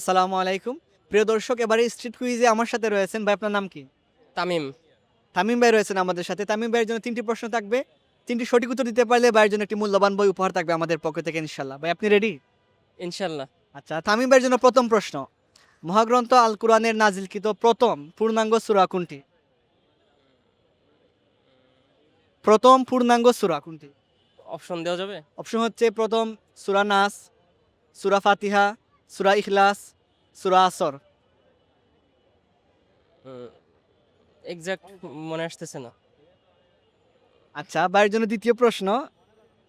আসসালামু আলাইকুম। প্রিয় দর্শক এবারে স্ট্রিট কুইজে আমার সাথে রয়েছেন ভাই আপনার নাম কি? তামিম। তামিম ভাই রয়েছেন আমাদের সাথে। তামিম ভাইয়ের জন্য তিনটি প্রশ্ন থাকবে। তিনটি সঠিক উত্তর দিতে পারলে ভাইয়ের জন্য একটি মূল্যবান বই উপহার থাকবে আমাদের পক্ষ থেকে ইনশাল্লাহ। ভাই আপনি রেডি ইনশাল্লাহ। আচ্ছা তামিম ভাইয়ের জন্য প্রথম প্রশ্ন। মহাগ্রন্থ আল কোরআনের নাজিলকৃত প্রথম পূর্ণাঙ্গ সূরা কোনটি? প্রথম পূর্ণাঙ্গ সূরা কোনটি? অপশন দেওয়া যাবে? অপশন হচ্ছে প্রথম সূরা নাস সূরা ফাতিহা সূরা ইখলাস সুরা আসর এক্সাক্ট মনে আসতেছে না। আচ্ছা ভাইয়ের জন্য দ্বিতীয় প্রশ্ন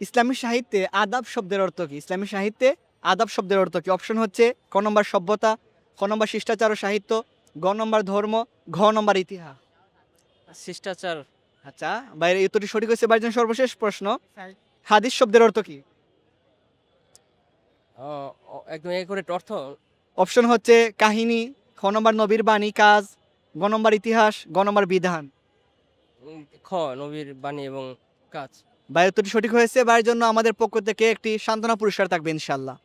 ইসলামী সাহিত্যে আদাব শব্দের অর্থ কি? ইসলামী সাহিত্যে আদাব শব্দের অর্থ কি? অপশন হচ্ছে ক নম্বর সভ্যতা ক নম্বর শিষ্টাচার ও সাহিত্য গ নম্বর ধর্ম ঘ নম্বর ইতিহাস। শিষ্টাচার। আচ্ছা বাইরে উত্তরটি সঠিক হয়েছে ভাইয়ের জন্য সর্বশেষ প্রশ্ন। হাদিস শব্দের অর্থ কি? একদম এ করে অর্থ। অপশন হচ্ছে কাহিনী খ নম্বর নবীর বাণী কাজ গ নম্বর ইতিহাস গ নম্বর বিধান। খ নবীর বাণী এবং কাজ। বাইরের সঠিক হয়েছে বাইরের জন্য আমাদের পক্ষ থেকে একটি সান্ত্বনা পুরস্কার থাকবে ইনশাল্লাহ